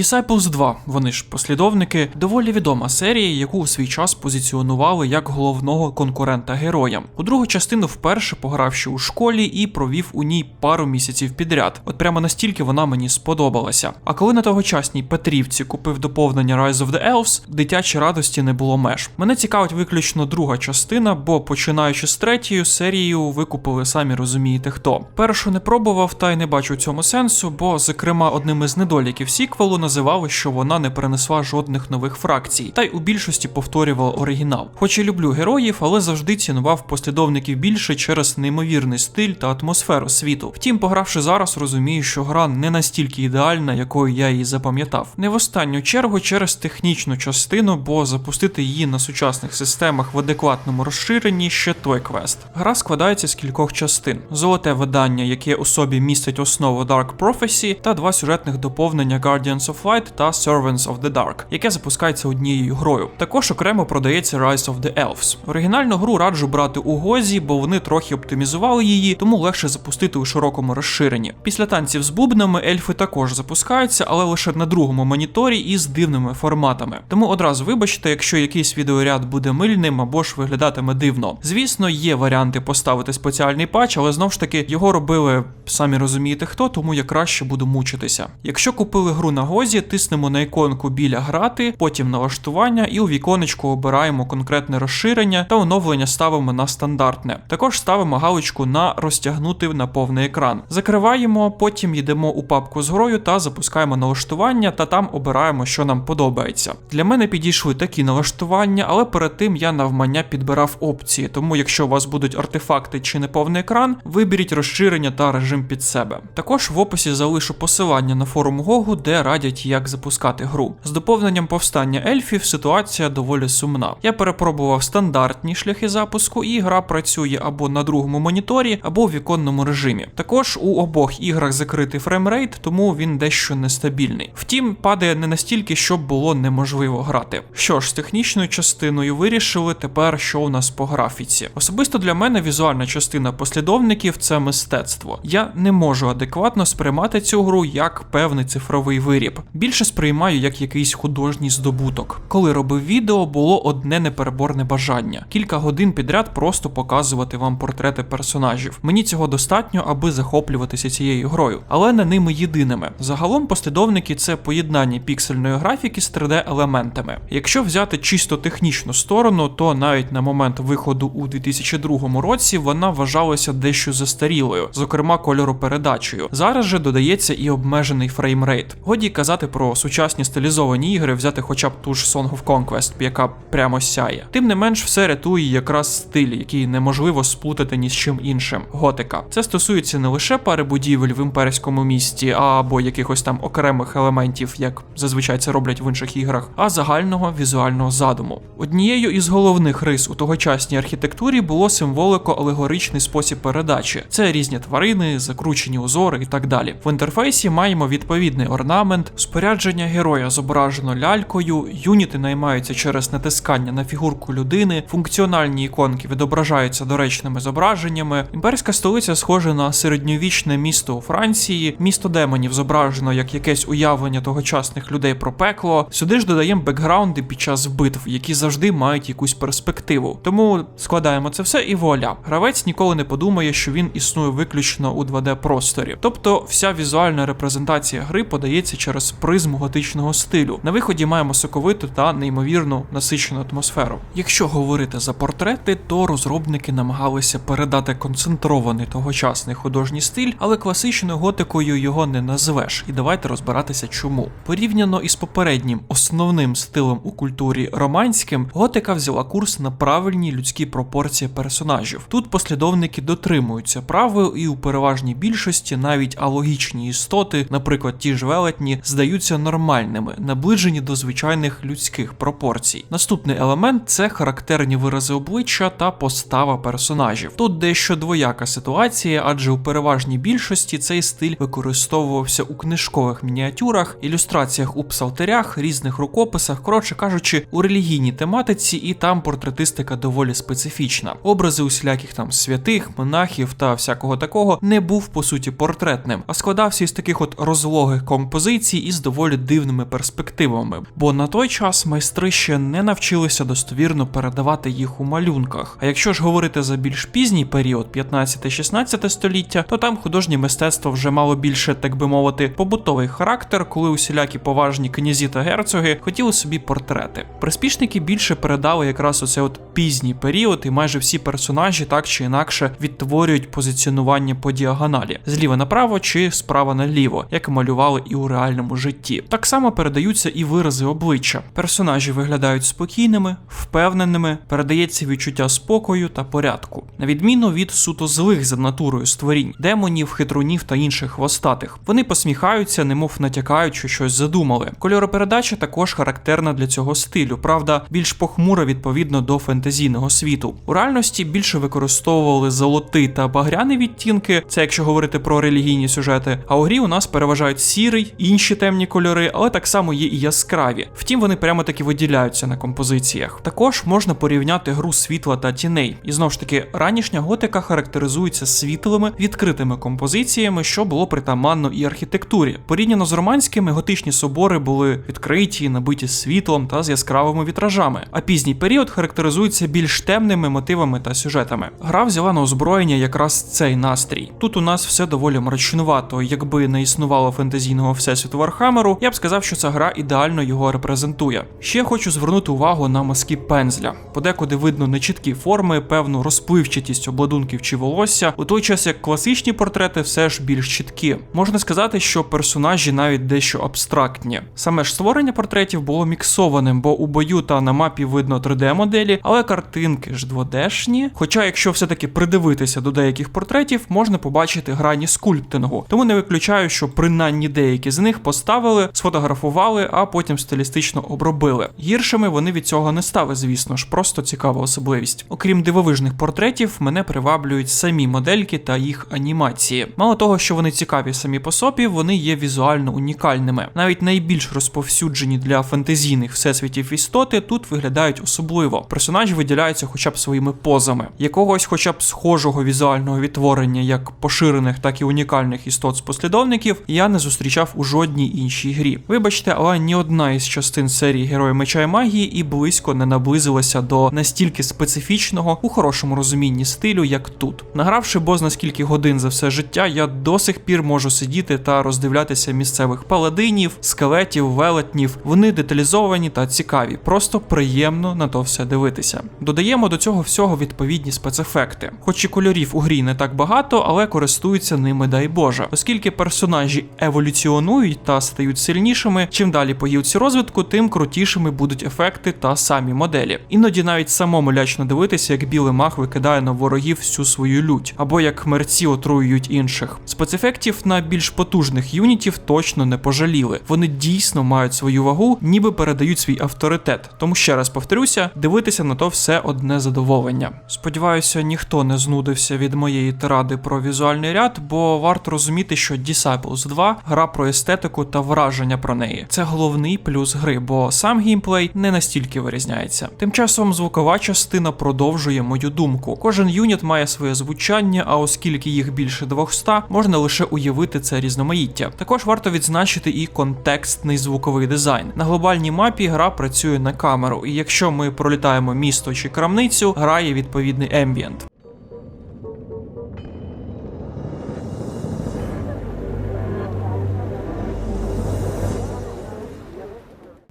Disciples 2, вони ж послідовники, доволі відома серія, яку у свій час позиціонували як головного конкурента героям. У другу частину вперше пограв ще у школі і провів у ній пару місяців підряд. От прямо настільки вона мені сподобалася. А коли на тогочасній Петрівці купив доповнення Rise of the Elves, дитячі радості не було меж. Мене цікавить виключно друга частина, бо починаючи з третьою серією, викупили самі розумієте хто. Першу не пробував та й не бачу цьому сенсу, бо, зокрема, одним із недоліків сіквелу називали, що вона не перенесла жодних нових фракцій, та й у більшості повторювала оригінал. Хоч і люблю героїв, але завжди цінував послідовників більше через неймовірний стиль та атмосферу світу. Втім, погравши зараз, розумію, що гра не настільки ідеальна, якою я її запам'ятав. Не в останню чергу через технічну частину, бо запустити її на сучасних системах в адекватному розширенні ще той квест. Гра складається з кількох частин: золоте видання, яке у собі містить основу Dark Prophecy, та два сюжетних доповнення Guardians of Light та Servants of the Dark, яке запускається однією грою. Також окремо продається Rise of the Elves. Оригінальну гру раджу брати у Гозі, бо вони трохи оптимізували її, тому легше запустити у широкому розширенні. Після танців з бубнами ельфи також запускаються, але лише на другому моніторі і з дивними форматами. Тому одразу вибачте, якщо якийсь відеоряд буде мильним або ж виглядатиме дивно. Звісно, є варіанти поставити спеціальний патч, але знов ж таки його робили самі розумієте хто, тому я краще буду мучитися. Якщо купили гру на гозі, тиснемо на іконку біля грати, потім налаштування, і у віконечку обираємо конкретне розширення та оновлення ставимо на стандартне. Також ставимо галочку на розтягнути на повний екран. Закриваємо, потім йдемо у папку з грою та запускаємо налаштування, та там обираємо, що нам подобається. Для мене підійшли такі налаштування, але перед тим я навмання підбирав опції, тому якщо у вас будуть артефакти чи неповний екран, виберіть розширення та режим під себе. Також в описі залишу посилання на форум Гогу, де радять, як запускати гру. З доповненням повстання ельфів ситуація доволі сумна. Я перепробував стандартні шляхи запуску, і гра працює або на другому моніторі, або в віконному режимі. Також у обох іграх закритий фреймрейт, тому він дещо нестабільний. Втім, падає не настільки, щоб було неможливо грати. Що ж, з технічною частиною вирішили тепер, що у нас по графіці. Особисто для мене візуальна частина послідовників це мистецтво. Я не можу адекватно сприймати цю гру як певний цифровий виріб. Більше сприймаю як якийсь художній здобуток. Коли робив відео, було одне непереборне бажання: кілька годин підряд просто показувати вам портрети персонажів. Мені цього достатньо, аби захоплюватися цією грою, але не ними єдиними. Загалом послідовники це поєднання піксельної графіки з 3D-елементами. Якщо взяти чисто технічну сторону, то навіть на момент виходу у 2002 році вона вважалася дещо застарілою, зокрема кольоропередачею. Зараз же додається і обмежений фреймрейт. Годі казати про сучасні стилізовані ігри, взяти хоча б ту ж Song of Conquest, яка прямо сяє. Тим не менш, все рятує якраз стиль, який неможливо сплутати ні з чим іншим. Готика. Це стосується не лише пари будівель в імперському місті або якихось там окремих елементів, як зазвичай це роблять в інших іграх, а загального візуального задуму. Однією із головних рис у тогочасній архітектурі було символико-алегоричний спосіб передачі. Це різні тварини, закручені узори і так далі. В інтерфейсі маємо відповідний орнамент, спорядження героя зображено лялькою, юніти наймаються через натискання на фігурку людини, функціональні іконки відображаються доречними зображеннями. Імперська столиця схожа на середньовічне місто у Франції, місто демонів зображено як якесь уявлення тогочасних людей про пекло. Сюди ж додаємо бекграунди під час битв, які завжди мають якусь перспективу. Тому складаємо це все і вуаля. Гравець ніколи не подумає, що він існує виключно у 2D просторі. Тобто вся візуальна репрезентація гри подається через призму готичного стилю. На виході маємо соковиту та неймовірну насичену атмосферу. Якщо говорити за портрети, то розробники намагалися передати концентрований тогочасний художній стиль, але класичною готикою його не назвеш. І давайте розбиратися, чому. Порівняно із попереднім основним стилем у культурі романським, готика взяла курс на правильні людські пропорції персонажів. Тут послідовники дотримуються правил, і у переважній більшості навіть алогічні істоти, наприклад, ті ж велетні, здаються нормальними, наближені до звичайних людських пропорцій. Наступний елемент це характерні вирази обличчя та постава персонажів. Тут дещо двояка ситуація, адже у переважній більшості цей стиль використовувався у книжкових мініатюрах, ілюстраціях у псалтерях, різних рукописах, коротше кажучи, у релігійній тематиці, і там портретистика доволі специфічна. Образи усіляких там святих, монахів та всякого такого не був по суті портретним, а складався із таких от розлогих композицій із доволі дивними перспективами, бо на той час майстри ще не навчилися достовірно передавати їх у малюнках. А якщо ж говорити за більш пізній період, 15-16 століття, то там художнє мистецтво вже мало більше, так би мовити, побутовий характер, коли усілякі поважні князі та герцоги хотіли собі портрети. Приспішники більше передали якраз оце от пізній період, і майже всі персонажі так чи інакше відтворюють позиціонування по діагоналі зліва направо чи справа наліво, як малювали і у реальному житті. Так само передаються і вирази обличчя. Персонажі виглядають спокійними, впевненими, передається відчуття спокою та порядку, на відміну від суто злих за натурою створінь, демонів, хитрунів та інших хвостатих. Вони посміхаються, немов натякають, що щось задумали. Кольоропередача також характерна для цього стилю, правда, більш похмура відповідно до фентезійного світу. У реальності більше використовували золотий та багряний відтінки, це якщо говорити про релігійні сюжети. А у грі у нас переважають сірий, інші темні кольори, але так само є і яскраві. Втім, вони прямо таки виділяються на композиціях. Також можна порівняти гру світла та тіней. І знову ж таки, ранішня готика характеризується світлими відкритими композиціями, що було притаманно і архітектурі. Порівняно з романськими, готичні собори були відкриті, набиті світлом та з яскравими вітражами. А пізній період характеризується більш темними мотивами та сюжетами. Гра взяла на озброєння якраз цей настрій. Тут у нас все доволі мрачнувато. Якби не існувало фентезійного всесвіту Вархамеру, я б сказав, що ця гра ідеально його репрезентує. Ще хочу звернути увагу на мазки пензля. Подекуди видно нечіткі форми, певну розпливчатість обладунків чи волосся, у той час як класичні портрети все ж більш чіткі. Можна сказати, що персонажі навіть дещо абстрактні. Саме ж створення портретів було міксованим, бо у бою та на мапі видно 3D-моделі, але картинки ж 2D-шні. Хоча, якщо все-таки придивитися до деяких портретів, можна побачити грані скульптингу. Тому не виключаю, що принаймні деякі з них поставили, сфотографували, а потім стилістично обробили. Гіршими вони від цього не стали, звісно ж, просто цікава особливість. Окрім дивовижних портретів, мене приваблюють самі модельки та їх анімації. Мало того, що вони цікаві самі по собі, вони є візуально унікальними. Навіть найбільш розповсюджені для фентезійних всесвітів істоти тут виглядають особливо. Персонажі виділяються хоча б своїми позами. Якогось, хоча б схожого візуального відтворення, як поширених, так і унікальних істот з послідовників, я не зустрічав у жодній іншій грі. Вибачте, але ні одна із частин серії Герої меча і магії і близько не наблизилася до настільки специфічного у хорошому розумінні стилю, як тут. Награвши бозна скільки годин за все життя, я до сих пір можу сидіти та роздивлятися місцевих паладинів, скелетів, велетнів. Вони деталізовані та цікаві, просто приємно на то все дивитися. Додаємо до цього всього відповідні спецефекти. Хоч і кольорів у грі не так багато, але користуються ними, дай Боже, оскільки персонажі еволюціонують та стають сильнішими. Чим далі по розвитку, тим крутішими будуть ефекти та самі моделі. Іноді навіть самому лячно дивитися, як білий мах викидає на ворогів всю свою лють, або як мерці отруюють інших. Спецефектів на більш потужних юнітів точно не пожаліли. Вони дійсно мають свою вагу, ніби передають свій авторитет. Тому ще раз повторюся, дивитися на то все одне задоволення. Сподіваюся, ніхто не знудився від моєї тиради про візуальний ряд, бо варто розуміти, що Disciples 2 гра про естетику та враження про неї. Це головний плюс гри, бо сам геймплей не настільки вирізняється. Тим часом звукова частина продовжує мою думку. Кожен юніт має своє звучання, а оскільки їх більше 200, можна лише уявити це різноманіття. Також варто відзначити і контекстний звуковий дизайн. На глобальній мапі гра працює на камеру, і якщо ми пролітаємо місто чи крамницю, грає відповідний ембієнт.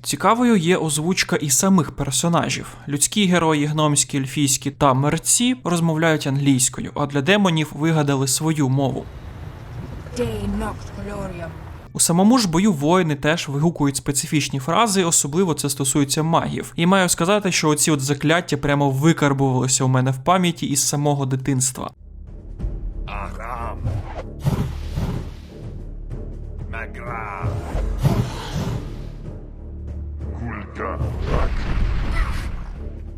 Цікавою є озвучка і самих персонажів. Людські герої, гномські, ельфійські та мерці розмовляють англійською, а для демонів вигадали свою мову. У самому ж бою воїни теж вигукують специфічні фрази, особливо це стосується магів. І маю сказати, що оці от закляття прямо викарбувалися у мене в пам'яті із самого дитинства. Aram. Vodka. Vodka.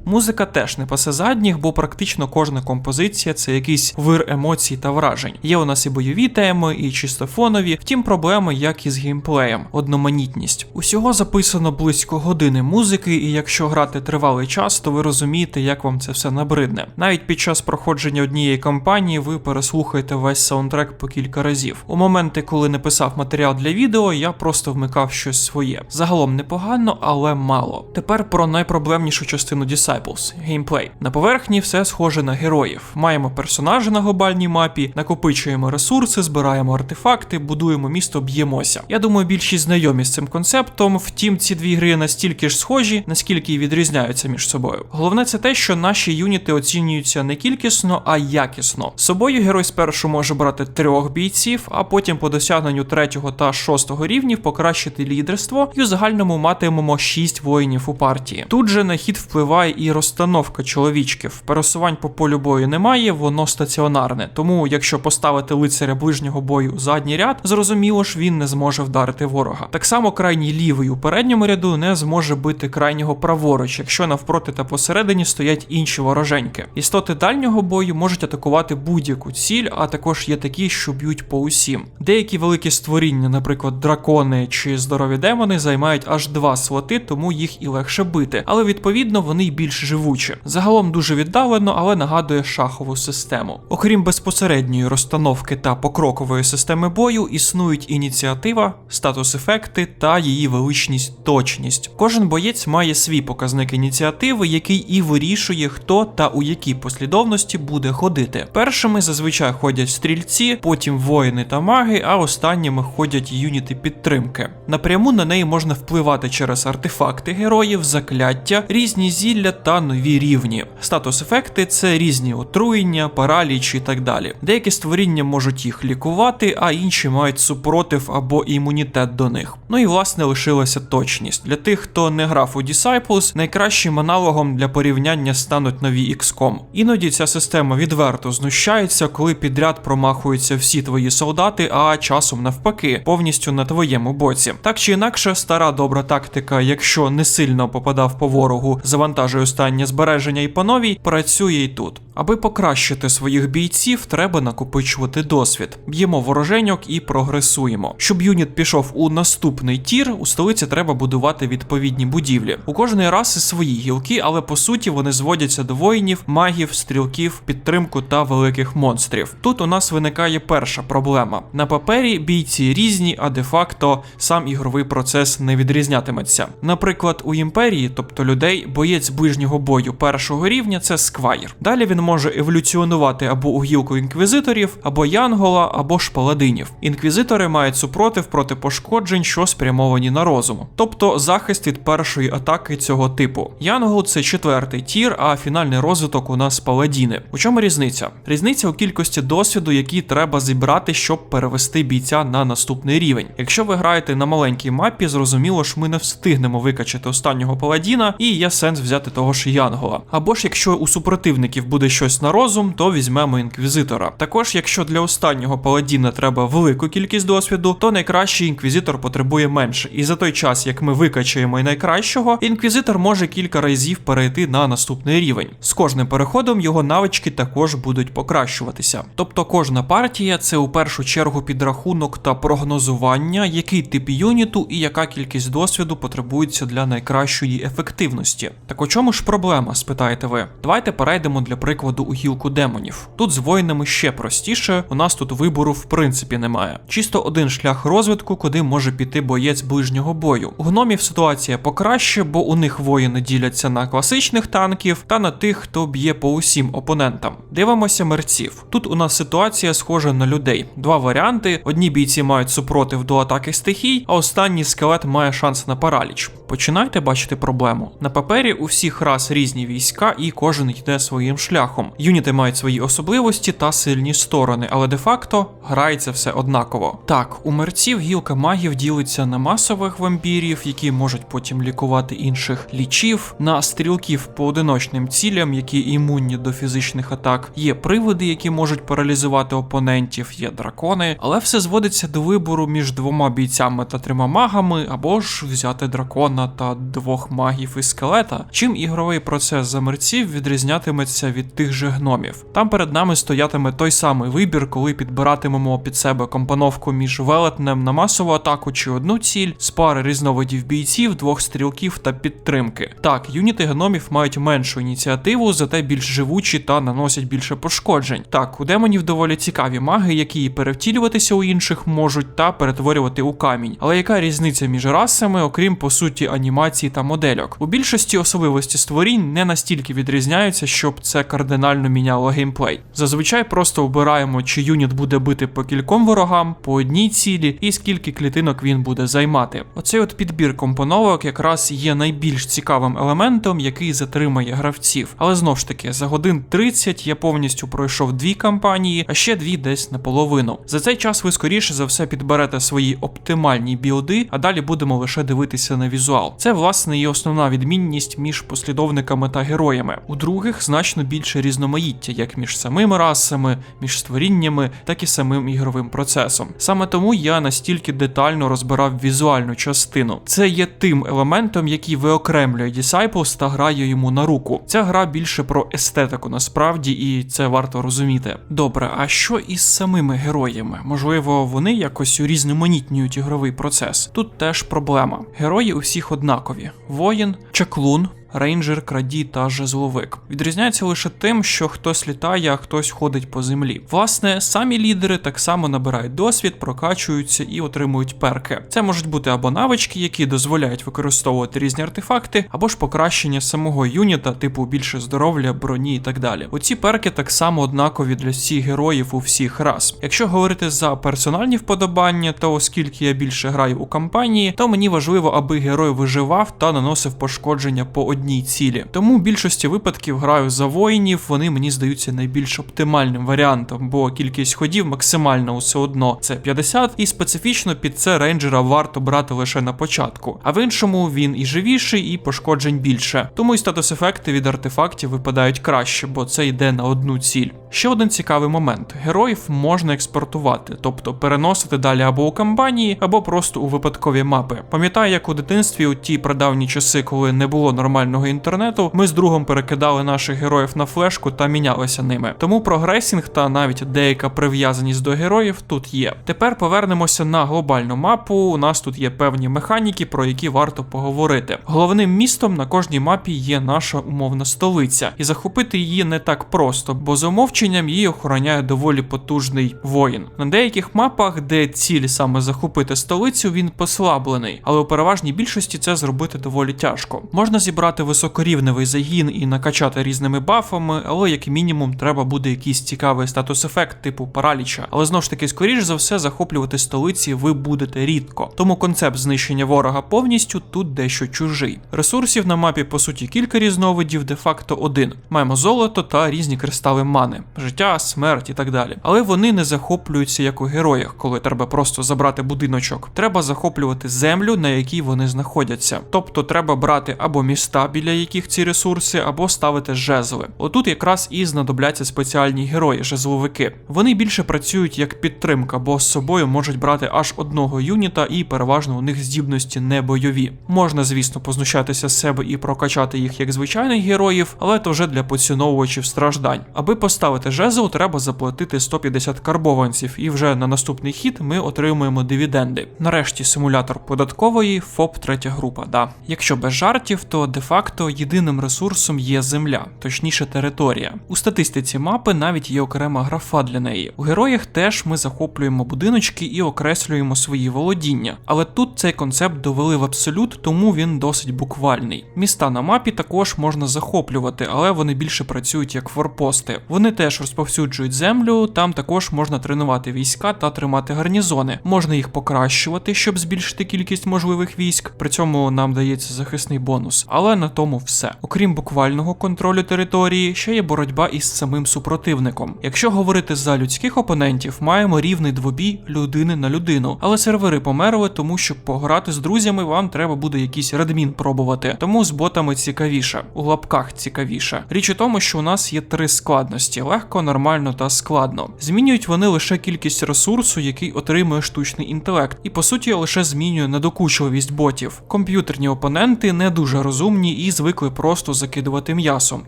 Музика теж не пасе задніх, бо практично кожна композиція це якийсь вир емоцій та вражень. Є у нас і бойові теми, і чисто фонові, втім проблеми, як і з геймплеєм, одноманітність. Усього записано близько години музики, і якщо грати тривалий час, то ви розумієте, як вам це все набридне. Навіть під час проходження однієї кампанії ви переслухаєте весь саундтрек по кілька разів. У моменти, коли не писав матеріал для відео, я просто вмикав щось своє. Загалом непогано, але мало. Тепер про найпроблемнішу частину Disciples – геймплей. На поверхні все схоже на героїв. Маємо персонажа на глобальній мапі, накопичуємо ресурси, збираємо артефакти, будуємо місто, б'ємося. Я думаю, більшість знайомі з цим концептом. Втім, ці дві гри настільки ж схожі, наскільки й відрізняються між собою. Головне це те, що наші юніти оцінюються не кількісно, а якісно. З собою герой спершу може брати трьох бійців, а потім по досягненню третього та шостого рівнів покращити лідерство, і у загальному матимемо шість воїнів у партії. Тут же на хід впливає і розстановка чоловічків. Пересувань по полю бою немає, воно стаціонарне. Тому, якщо поставити лицаря ближнього бою у задній ряд, зрозуміло ж він не зможе вдарити ворога. Так само крайній лівий у передньому ряду не зможе бити крайнього праворуч, якщо навпроти та посередині стоять інші вороженьки. Істоти дальнього бою можуть атакувати будь-яку ціль, а також є такі, що б'ють по усім. Деякі великі створіння, наприклад, дракони чи здорові демони, займають аж два слоти, тому їх і легше бити, але відповідно вони й більш живучі. Загалом дуже віддалено, але нагадує шахову систему. Окрім безпосередньої розстановки та покрокової системи бою, існують ініціатива, статус-ефекти та її величність точність. Кожен боєць має свій показник ініціативи, який і вирішує, хто та у якій послідовності буде ходити. Першими зазвичай ходять стрільці, потім воїни та маги, а останніми ходять юніти підтримки. Напряму на неї можна впливати через артефакти героїв, закляття, різні зілля та нові рівні. Статус-ефекти це різні отруєння, параліч і так далі. Деякі створіння можуть їх лікувати, а інші мають супротив або імунітет до них. Ну і власне лишилася точність. Для тих, хто не грав у Disciples, найкращим аналогом для порівняння стануть нові XCOM. Іноді ця система відверто знущається, коли підряд промахуються всі твої солдати, а часом навпаки, повністю на твоєму боці. Так чи інакше, стара добра тактика, якщо не сильно попадав по ворогу, завантажує останнє збереження і по новій, працює і тут. Аби покращити своїх бійців, треба накопичувати досвід. Б'ємо вороженьок і прогресуємо. Щоб юніт пішов у наступний тір, у столиці треба будувати відповідні будівлі. У кожної раси свої гілки, але по суті вони зводяться до воїнів, магів, стрілків, підтримку та великих монстрів. Тут у нас виникає перша проблема. На папері бійці різні, а де-факто сам ігровий процес не відрізнятиметься. Наприклад, у імперії, тобто людей, боєць ближнього бою першого рівня це сквайр. Далі він може еволюціонувати або у гілку інквізиторів, або янгола, або ж паладинів. Інквізитори мають супротив проти пошкоджень, що спрямовані на розум, тобто захист від першої атаки цього типу. Янгол це четвертий тір, а фінальний розвиток у нас паладіни. У чому різниця? Різниця у кількості досвіду, який треба зібрати, щоб перевести бійця на наступний рівень. Якщо ви граєте на маленькій мапі, зрозуміло ж, ми не встигнемо викачати останнього паладіна, і є сенс взяти того ж Янгола. Або ж якщо у супротивників буде щось на розум, то візьмемо інквізитора. Також, якщо для останнього паладіна треба велику кількість досвіду, то найкращий інквізитор потребує менше. І за той час, як ми викачаємо і найкращого, інквізитор може кілька разів перейти на наступний рівень. З кожним переходом його навички також будуть покращуватися. Тобто кожна партія це у першу чергу підрахунок та прогнозування, який тип юніту і яка кількість досвіду потребується для найкращої ефективності. Так у чому ж проблема, спитаєте ви? Давайте перейдемо для прикладу у гілку демонів. Тут з воїнами ще простіше, у нас тут вибору в принципі немає. Чисто один шлях розвитку, куди може піти боєць ближнього бою. У гномів ситуація покраще, бо у них воїни діляться на класичних танків та на тих, хто б'є по усім опонентам. Дивимося мерців. Тут у нас ситуація схожа на людей. Два варіанти: одні бійці мають супротив до атаки стихій, а останній скелет має шанс на параліч. Починайте бачити проблему. На папері у всіх рас різні війська, і кожен йде своїм шляхом. Шляхом. Юніти мають свої особливості та сильні сторони, але де-факто грається все однаково. Так, у мерців гілка магів ділиться на масових вампірів, які можуть потім лікувати інших лічів, на стрілків по одиночним цілям, які імунні до фізичних атак. Є привиди, які можуть паралізувати опонентів, є дракони, але все зводиться до вибору між двома бійцями та трьома магами, або ж взяти дракона та двох магів і скелета. Чим ігровий процес за мерців відрізнятиметься від тих же гномів. Там перед нами стоятиме той самий вибір, коли підбиратимемо під себе компоновку між велетнем на масову атаку чи одну ціль, з пари різновидів бійців, двох стрілків та підтримки. Так, юніти гномів мають меншу ініціативу, зате більш живучі та наносять більше пошкоджень. Так, у демонів доволі цікаві маги, які перевтілюватися у інших можуть та перетворювати у камінь. Але яка різниця між расами, окрім по суті анімації та модельок? У більшості особливості створінь не настільки відрізняються, щоб це кардинально міняло геймплей. Зазвичай просто обираємо, чи юніт буде бити по кільком ворогам, по одній цілі, і скільки клітинок він буде займати. Оцей от підбір компоновок якраз є найбільш цікавим елементом, який затримає гравців. Але знов ж таки, за годин 30 я повністю пройшов дві кампанії, а ще дві десь наполовину. За цей час ви скоріше за все підберете свої оптимальні білди, а далі будемо лише дивитися на візуал. Це власне і основна відмінність між послідовниками та героями. У других значно більше різноманіття, як між самими расами, між створіннями, так і самим ігровим процесом. Саме тому я настільки детально розбирав візуальну частину. Це є тим елементом, який виокремлює Disciples та грає йому на руку. Ця гра більше про естетику насправді, і це варто розуміти. Добре, а що із самими героями? Можливо, вони якось урізноманітнюють ігровий процес. Тут теж проблема. Герої у всіх однакові: воїн, чаклун. Рейнджер, крадій та жезловик відрізняється лише тим, що хтось літає, а хтось ходить по землі. Власне, самі лідери так само набирають досвід, прокачуються і отримують перки. Це можуть бути або навички, які дозволяють використовувати різні артефакти, або ж покращення самого юніта, типу більше здоров'я, броні і так далі. Оці перки так само однакові для всіх героїв у всіх раз. Якщо говорити за персональні вподобання, то оскільки я більше граю у кампанії, то мені важливо, аби герой виживав та наносив пошкодження по одній цілі. Тому в більшості випадків граю за воїнів, вони мені здаються найбільш оптимальним варіантом, бо кількість ходів максимальна усе одно це 50, і специфічно під це рейнджера варто брати лише на початку. А в іншому він і живіший, і пошкоджень більше. Тому і статус-ефекти від артефактів випадають краще, бо це йде на одну ціль. Ще один цікавий момент: героїв можна експортувати, тобто переносити далі або у кампанії, або просто у випадкові мапи. Пам'ятаю, як у дитинстві у ті прадавні часи, коли не було нормального інтернету, ми з другом перекидали наших героїв на флешку та мінялися ними. Тому прогресінг та навіть деяка прив'язаність до героїв тут є. Тепер повернемося на глобальну мапу. У нас тут є певні механіки, про які варто поговорити. Головним містом на кожній мапі є наша умовна столиця, і захопити її не так просто, бо за умовченням її охороняє доволі потужний воїн. На деяких мапах, де ціль саме захопити столицю, він послаблений, але у переважній більшості це зробити доволі тяжко. Можна зібрати високорівневий загін і накачати різними бафами, але як мінімум треба буде якийсь цікавий статус-ефект типу параліча. Але знову ж таки, скоріш за все, захоплювати столиці ви будете рідко. Тому концепт знищення ворога повністю тут дещо чужий. Ресурсів на мапі по суті кілька різновидів, де-факто один. Маємо золото та різні кристали мани, життя, смерть і так далі. Але вони не захоплюються як у героях, коли треба просто забрати будиночок. Треба захоплювати землю, на якій вони знаходяться. Тобто треба брати або міста, біля яких ці ресурси, або ставити жезли. Отут якраз і знадобляться спеціальні герої, жезловики. Вони більше працюють як підтримка, бо з собою можуть брати аж одного юніта, і переважно у них здібності не бойові. Можна, звісно, познущатися з себе і прокачати їх як звичайних героїв, але то вже для поціновувачів страждань. Аби поставити жезл, треба заплатити 150 карбованців, і вже на наступний хід ми отримуємо дивіденди. Нарешті симулятор податкової ФОП третя група. Да, якщо без жартів, то де-факто єдиним ресурсом є земля, точніше територія. У статистиці мапи навіть є окрема графа для неї. У героях теж ми захоплюємо будиночки і окреслюємо свої володіння. Але тут цей концепт довели в абсолют, тому він досить буквальний. Міста на мапі також можна захоплювати, але вони більше працюють як форпости. Вони теж розповсюджують землю, там також можна тренувати війська та тримати гарнізони. Можна їх покращувати, щоб збільшити кількість можливих військ. При цьому нам дається захисний бонус. Але на тому все. Окрім буквального контролю території, ще є боротьба із самим супротивником. Якщо говорити за людських опонентів, маємо рівний двобій людини на людину, але сервери померли, тому що пограти з друзями вам треба буде якийсь редмін пробувати. Тому з ботами цікавіше, у лапках цікавіше. Річ у тому, що у нас є три складності: легко, нормально та складно. Змінюють вони лише кількість ресурсу, який отримує штучний інтелект, і по суті лише змінює надокучливість ботів. Комп'ютерні опоненти не дуже розумні і звикли просто закидувати м'ясом,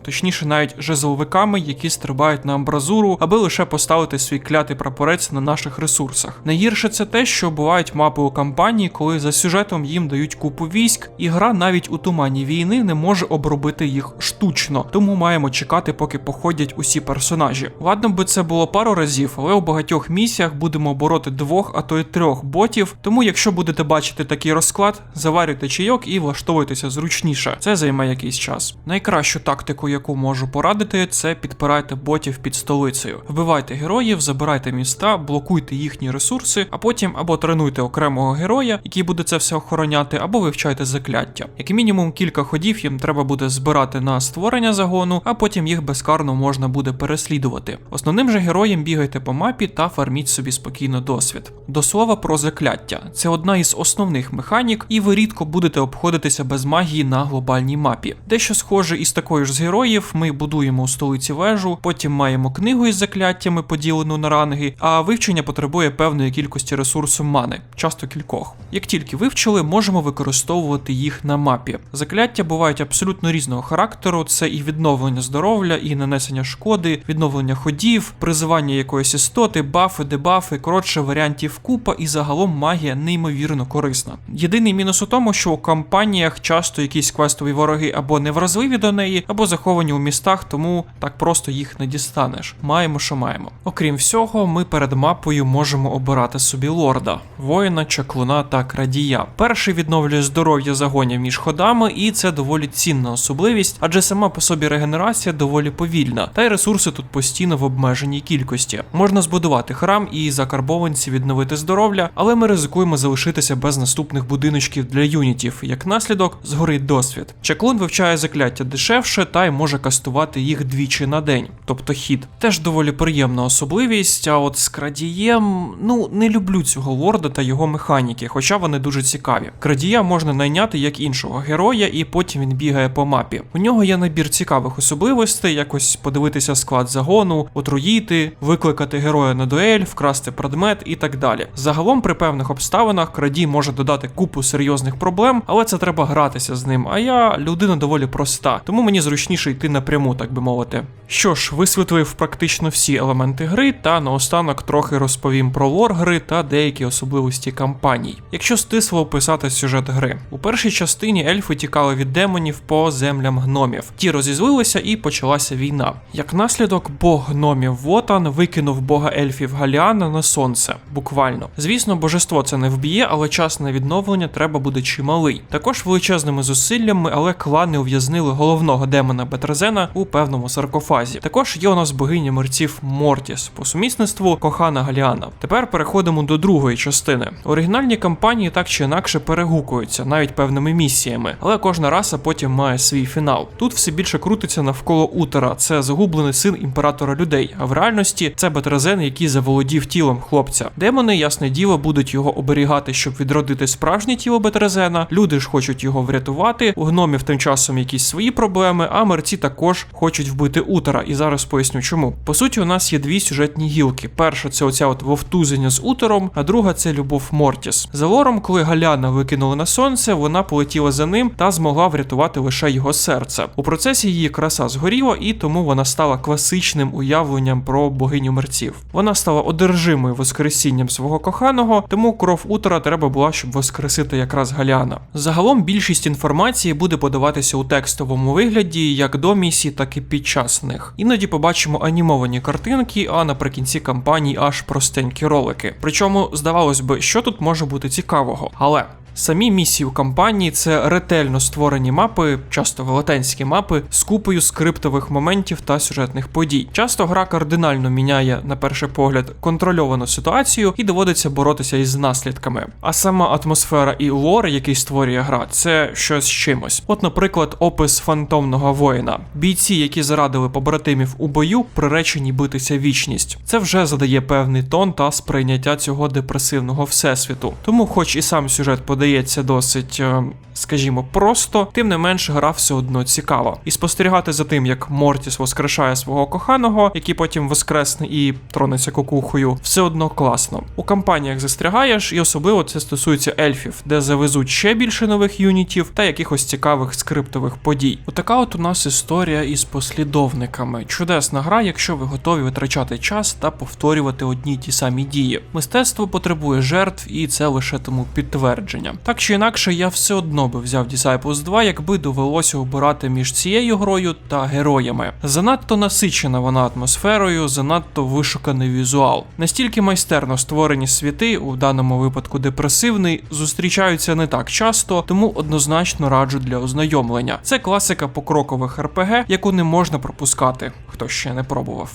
точніше, навіть жезловиками, які стрибають на амбразуру, аби лише поставити свій клятий прапорець на наших ресурсах. Найгірше це те, що бувають мапи у кампанії, коли за сюжетом їм дають купу військ, і гра навіть у тумані війни не може обробити їх штучно, тому маємо чекати, поки походять усі персонажі. Ладно би це було пару разів, але у багатьох місіях будемо бороти двох, а то й трьох ботів. Тому, якщо будете бачити такий розклад, заварюйте чайок і влаштовуйтеся зручніше. Це займе якийсь час. Найкращу тактику, яку можу порадити, це підпирайте ботів під столицею. Вбивайте героїв, забирайте міста, блокуйте їхні ресурси, а потім або тренуйте окремого героя, який буде це все охороняти, або вивчайте закляття. Як мінімум кілька ходів їм треба буде збирати на створення загону, а потім їх безкарно можна буде переслідувати. Основним же героєм бігайте по мапі та фарміть собі спокійно досвід. До слова про закляття. Це одна із основних механік, і ви рідко будете обходитися без магії на глобальній мапі. Дещо схоже із такою ж з героїв, ми будуємо у столиці вежу, потім маємо книгу із закляттями, поділену на ранги, а вивчення потребує певної кількості ресурсу мани, часто кількох. Як тільки вивчили, можемо використовувати їх на мапі. Закляття бувають абсолютно різного характеру: це і відновлення здоров'я, і нанесення шкоди, відновлення ходів, призивання якоїсь істоти, бафи, дебафи, коротше, варіантів купа, і загалом магія неймовірно корисна. Єдиний мінус у тому, що у кампаніях часто якісь квестові вороги або невразливі до неї, або заховані у містах, тому так просто їх не дістанеш. Маємо, що маємо. Окрім всього, ми перед мапою можемо обирати собі лорда, воїна, чаклуна та крадія. Перший відновлює здоров'я загонів між ходами, і це доволі цінна особливість, адже сама по собі регенерація доволі повільна, та й ресурси тут постійно в обмеженій кількості. Можна збудувати храм і за карбованці відновити здоров'я, але ми ризикуємо залишитися без наступних будиночків для юнітів. Як наслідок, згорить досвід. Чаклун вивчає закляття дешевше та й може кастувати їх двічі на день, тобто хід. Теж доволі приємна особливість. А от з крадієм, ну не люблю цього лорда та його механіки, хоча вони дуже цікаві. Крадія можна найняти як іншого героя, і потім він бігає по мапі. У нього є набір цікавих особливостей, якось подивитися склад загону, отруїти, викликати героя на дуель, вкрасти предмет і так далі. Загалом, при певних обставинах, крадій може додати купу серйозних проблем, але це треба гратися з ним. А я людина доволі проста, тому мені зручніше йти напряму, так би мовити. Що ж, висвітлив практично всі елементи гри, та наостанок трохи розповім про лор гри та деякі особливості кампаній. Якщо стисло описати сюжет гри, у першій частині ельфи тікали від демонів по землям гномів. Ті розізлилися і почалася війна. Як наслідок, бог гномів Вотан викинув бога ельфів Галіана на сонце, буквально. Звісно, божество це не вб'є, але час на відновлення треба буде чималий. Також величезними зусиллями, але клани ув'язнили головного демона Бетрезена у певному саркофазі. Також є у нас богиня мерців Мортіс, по сумісництву кохана Галіана. Тепер переходимо до другої частини. Оригінальні кампанії так чи інакше перегукуються, навіть певними місіями, але кожна раса потім має свій фінал. Тут все більше крутиться навколо Утера. Це загублений син імператора людей. А в реальності це Бетрезен, який заволодів тілом хлопця. Демони, ясне діло, будуть його оберігати, щоб відродити справжнє тіло Бетрезена. Люди ж хочуть його врятувати. У гномів тим часом якісь свої проблеми, а мерці також хочуть вбити Утера. І зараз поясню чому. По суті, у нас є дві сюжетні гілки. Перша це оця от вовтузення з Утером, а друга це любов Мортіс. За лором, коли Галяна викинули на сонце, вона полетіла за ним та змогла врятувати лише його серце. У процесі її краса згоріла, і тому вона стала класичним уявленням про богиню мерців. Вона стала одержимою воскресінням свого коханого, тому кров Утера треба була, щоб воскресити якраз Галяна. Загалом більшість інформації буде подаватися у текстовому вигляді як до місії, так і під час них. Іноді побачимо анімовані картинки, а наприкінці кампанії аж простенькі ролики. Причому здавалось би, що тут може бути цікавого, але Самі місії у кампанії це ретельно створені мапи, часто велетенські мапи, з купою скриптових моментів та сюжетних подій. Часто гра кардинально міняє, на перший погляд, контрольовану ситуацію і доводиться боротися із наслідками. А сама атмосфера і лор, який створює гра, це щось з чимось. От, наприклад, опис фантомного воїна. Бійці, які зарадили побратимів у бою, приречені битися вічність. Це вже задає певний тон та сприйняття цього депресивного всесвіту. Тому, хоч і сам сюжет подається досить, е, скажімо, просто, тим не менш гра все одно цікава. І спостерігати за тим, як Мортіс воскрешає свого коханого, який потім воскресне і тронеться кукухою, все одно класно. У кампаніях застрягаєш, і особливо це стосується ельфів, де завезуть ще більше нових юнітів та якихось цікавих скриптових подій. Отака от у нас історія із послідовниками. Чудесна гра, якщо ви готові витрачати час та повторювати одні й ті самі дії. Мистецтво потребує жертв, і це лише тому підтвердження. Так чи інакше, я все одно би взяв Disciples 2, якби довелося обирати між цією грою та героями. Занадто насичена вона атмосферою, занадто вишуканий візуал. Настільки майстерно створені світи, у даному випадку депресивний, зустрічаються не так часто, тому однозначно раджу для ознайомлення. Це класика покрокових РПГ, яку не можна пропускати, хто ще не пробував.